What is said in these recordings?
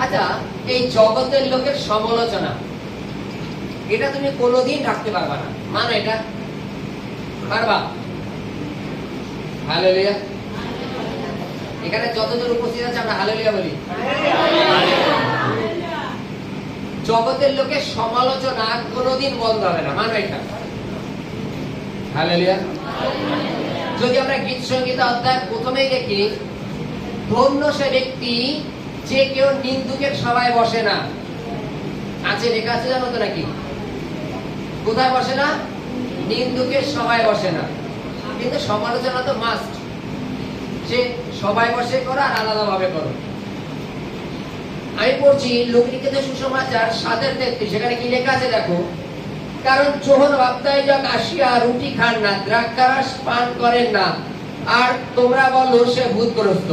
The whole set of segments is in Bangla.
আচ্ছা এই জগতের লোকের সমালোচনা, এটা তুমি কোনোদিন রাখতে পারবা না। মানো এটা। পারবা? হালেলুয়া। এখানে যতজন উপস্থিত আছে আমরা হালেলুয়া বলি। জগতের লোকের সমালোচনা কোনোদিন বন্ধ হবে না। মানো এটা। হালেলুয়া। যদি আমরা গীত সংগীত অধ্যায় প্রথমেই দেখি, ধন্য সে ব্যক্তি যে কেউ নিন্দুকের সভায় বসে না। আছে লেখা আছে জানো তো নাকি? কোথায় বসে না? নিন্দুকের সভায় বসে না। কিন্তু সমালোচনা তো মাস্ট সে সবাই বসে করো আর আলাদা ভাবে করো। আমি পড়ছি লোকলিখিত সুসমাচার সাতের তেত্রিশ। সেখানে কি লেখা আছে দেখো? কারণ যোহন বাপ্তায় যাক আসিয়া রুটি খান না দ্রাক্ষারস পান করেন না আর তোমরা বলো সে ভূতগ্রস্ত।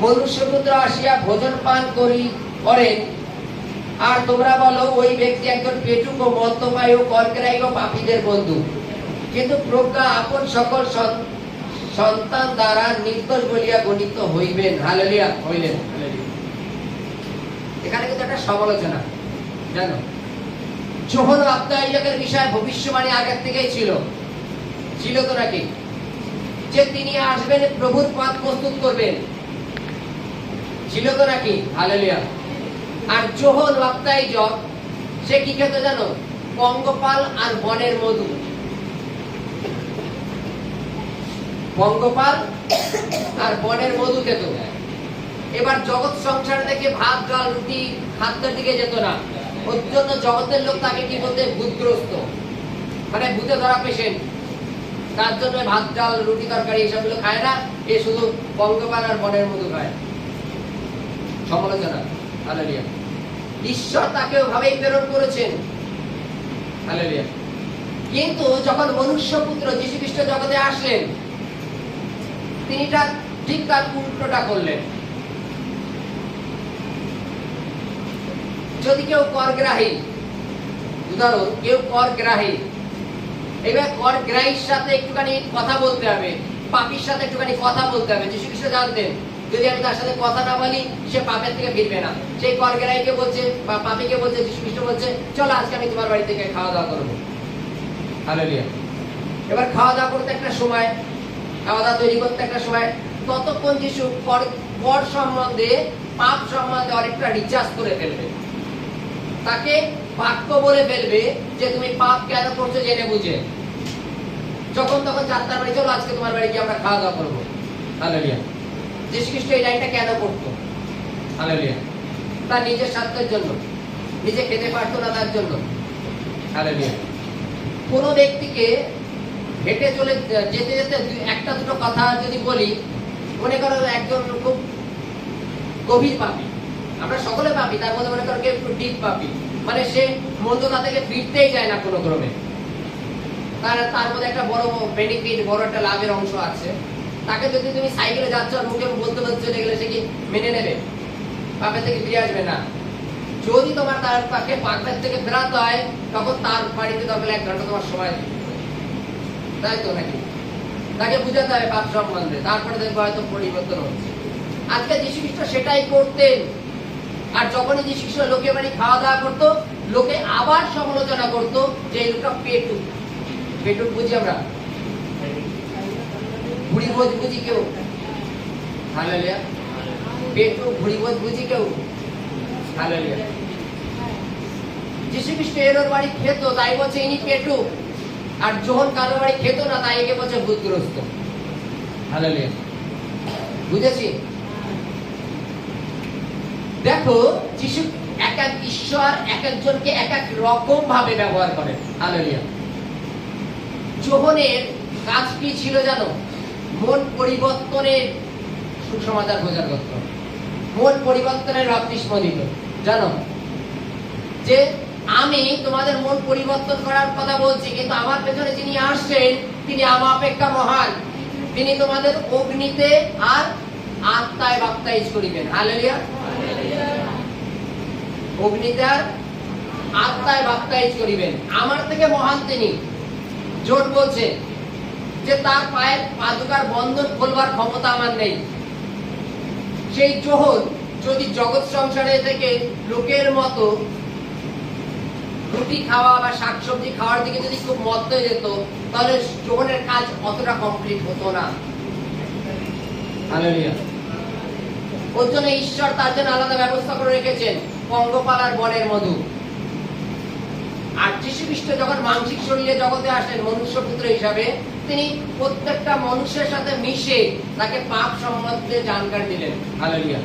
মনুষ্যপুত্র আসিয়া ভোজন পান করি করেন। আর তোমরা বলো ওই ব্যক্তি একজন পেটুক ও মদ্যপায় ও কর্করাই ও পাপীদের বন্ধু। কিন্তু প্রজ্ঞা আপন সকল সন- সন্তান দ্বারা নির্দোষ বলিয়া গণিত হইবেন। হালেলিয়া হইলেন। এখানে কিন্তু একটা সমালোচনা। জানো? যোহন আব্দাইজাকের বিষয়ে ভবিষ্যবাণী আগের থেকেই ছিল। ছিল তো নাকি? যে তিনি আসবেন, প্রভুর পথ প্রস্তুত করবেন। ছিল তো নাকি? হালেলিয়া। আর আব্দাইজক সে কি জানো? পঙ্গপাল আর বনের মধু। পঙ্গপাল আর বনের মধু খেত। এবার জগৎ সংসার থেকে ভাত, জল, রুটি, খাদ্যের দিকে যেত না। ওর জন্য জগতের লোক তাকে কি বলতে? ভূতগ্রস্ত। মানে ভূতে ধরা পেশেন্ট তার জন্য ভাত, ডাল, রুটি, তরকারি এসবগুলো খায় না। এ শুধু পঙ্গপাল আর বনের মধু খায়। সমালোচনা। হালেলিয়া। ঈশ্বর তাকে ওভাবেই প্রেরণ করেছেন। হালেলিয়া। কিন্তু যখন মনুষ্য পুত্র যীশু খ্রিস্ট জগতে আসলেন, তিনি তার ঠিক তার উল্টোটা করলেন। যদি কেউ করগ্রাহী, উদাহরণ, কেউ করগ্রাহী, এবার করগ্রাহীর সাথে একটুখানি কথা বলতে হবে, পাপির সাথে একটুখানি কথা বলতে হবে, যীশু খ্রিস্ট জানতেন, যদি আমি তার সাথে কথা না বলি, সে পাপের থেকে ফিরবে না। সেই করগ্রাহীকে বলছে বা পাপিকে বলছে, যীশু খ্রিস্ট বলছে, চলো আজকে আমি তোমার বাড়ি থেকে খাওয়া দাওয়া করব। হালেলুয়া। এবার খাওয়া দাওয়া করতে একটা সময়, খাওয়া দাওয়া তৈরি করতে একটা সময়, ততক্ষণ যিশু কর কর সম্বন্ধে, পাপ সম্বন্ধে অনেকটা রিচার্জ করে ফেলবে। তাকে বাক্য বলে ফেলবে যে তুমি পাপ কেন করছ জেনে বুঝে। যখন তখন যাত্রার বাড়ি চলো আজকে তোমার বাড়ি গিয়ে আমরা খাওয়া দাওয়া করব। হালেলুয়া। যীশু খ্রিস্ট এই লাইনটা কেন করতো হালেলুয়া। তার নিজের স্বার্থের জন্য নিজে খেতে পারতো না তার জন্য। হালেলুয়া। কোনো ব্যক্তিকে হেঁটে চলে যেতে যেতে একটা দুটো কথা যদি বলি মনে করো একজন খুব গভীর পাপি। আমরা সকলে পাপি, তার মধ্যে মনে করো কেউ একটু ডিপ পাপি। মানে সে মন্দতা থেকে ফিরতেই যায় না কোনো ক্রমে। তার তার মধ্যে একটা বড় বেনিফিট বড় একটা লাভের অংশ আছে। তাকে যদি তুমি সাইকেলে যাচ্ছ আর মুখে বলতে বলতে চলে গেলে সে কি মেনে নেবে? পাপের থেকে ফিরে আসবে না। যদি তোমার তার তাকে পাপের থেকে ফেরাতে হয়, তখন তার বাড়িতে দরকার এক ঘণ্টা তোমার সময় তাই তো নাকি? তাকে বুঝাতে হবে পাপ সম্বন্ধে। তারপরে দেখব হয়তো পরিবর্তন হচ্ছে। আজকে যীশু খ্রিস্ট সেটাই করতেন। আর যখনই যীশু খ্রিস্ট লোকে বাড়ি খাওয়া দাওয়া করতো, লোকে আবার সমালোচনা করতো যে এই লোকটা পেটু পেটুক বুঝি আমরা? বোধ বুঝি কেউ? হালেলিয়া। পেটু বোধ বুঝি কেউ? হালেলিয়া। যীশু খ্রিস্ট এর বাড়ি খেত, তাই বলছে ইনি পেটু আর যখন কারও বাড়ি খেত না, তাই একে বলছে ভূতগ্রস্ত। হালেলিয়া। বুঝেছি? দেখো, যিশু এক এক ঈশ্বর, এক একজনকে এক এক রকম ভাবে ব্যবহার করেন হালেলিয়া যোহনের কাজ কি ছিল জানো? মন পরিবর্তনের সুসমাচার প্রচার করত। মন পরিবর্তনের বাপ্তিস্ম দিত জানো? যে আমি তোমাদের মন পরিবর্তন করার কথা বলছি, কিন্তু আমার পেছনে যিনি আসছেন, তিনি আমার অপেক্ষা মহান। তিনি তোমাদের অগ্নিতে আর আত্মায় বাপ্তাইজ করিবেন। হালেলিয়া অগ্নিতে আর আত্মায় বাপ্তাইজ করিবেন আমার থেকে মহান তিনি। জোট বলছে যে তার পায়ের পাদুকার বন্ধন খোলবার ক্ষমতা আমার নেই। সেই জোহর যদি জগৎ সংসারে থেকে লোকের মতো রুটি খাওয়া বা শাকসবজি খাওয়ার দিকে যদি খুব মত হয়ে যেত তাহলে জোহরের কাজ অতটা কমপ্লিট হতো না। ওর জন্য ঈশ্বর তার জন্য আলাদা ব্যবস্থা করে রেখেছেন। পঙ্গপালার বনের মধু। আর যীশু খ্রিস্ট যখন মানসিক শরীরে জগতে আসেন মনুষ্য পুত্র হিসাবে, তিনি প্রত্যেকটা মানুষের সাথে মিশে তাকে পাপ সম্বন্ধে জানকারি দিলেন। হালেলুয়া।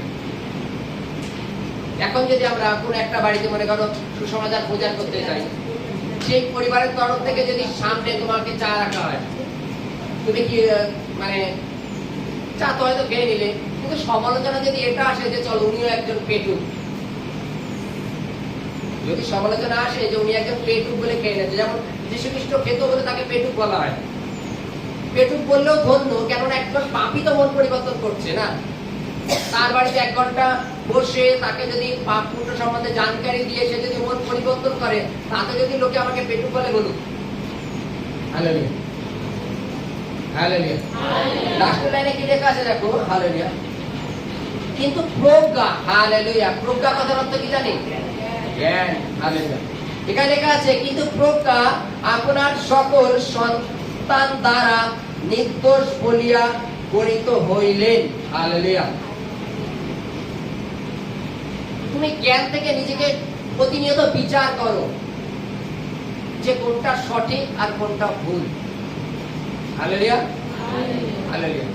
এখন যদি আমরা কোন একটা বাড়িতে মনে করো সুসমাচার প্রচার করতে চাই সেই পরিবারের তরফ থেকে যদি সামনে তোমাকে চা রাখা হয়, তুমি কি মানে চা তো হয়তো খেয়ে নিলে, কিন্তু সমালোচনা যদি এটা আসে যে চলো উনিও একজন পেটুক যদি সমালোচনা আসে যে উনি একজন পেটুক বলে খেয়ে নেছে যেমন যীশু খ্রিস্ট খেত বলে তাকে পেটুক বলা হয়। পেটুক বললেও ধন্য, কেননা একজন পাপি তো মন পরিবর্তন করছে না। তার বাড়িতে এক ঘণ্টা বসে তাকে যদি পাপ পুণ্য সম্বন্ধে জানকারি দিয়ে সে যদি মন পরিবর্তন করে, তাতে যদি লোকে আমাকে পেটুক বলে বলুক। হালেলুয়া। হালেলুয়া। লাস্ট লাইনে কি লেখা আছে দেখো? হালেলুয়া। কিন্তু প্রজ্ঞা, হালেলুয়া। প্রজ্ঞা কথার অর্থ কি জানি? জ্ঞান হালেলুয়া এখানে লেখা আছে কিন্তু প্রজ্ঞা আপনার সকল সন্তান দ্বারা নির্দোষ বলিয়া গণিত হইলেন। তুমি জ্ঞান থেকে নিজেকে প্রতিনিয়ত বিচার করো যে কোনটা সঠিক আর কোনটা ভুল। হালেলুয়া। হালেলুয়া।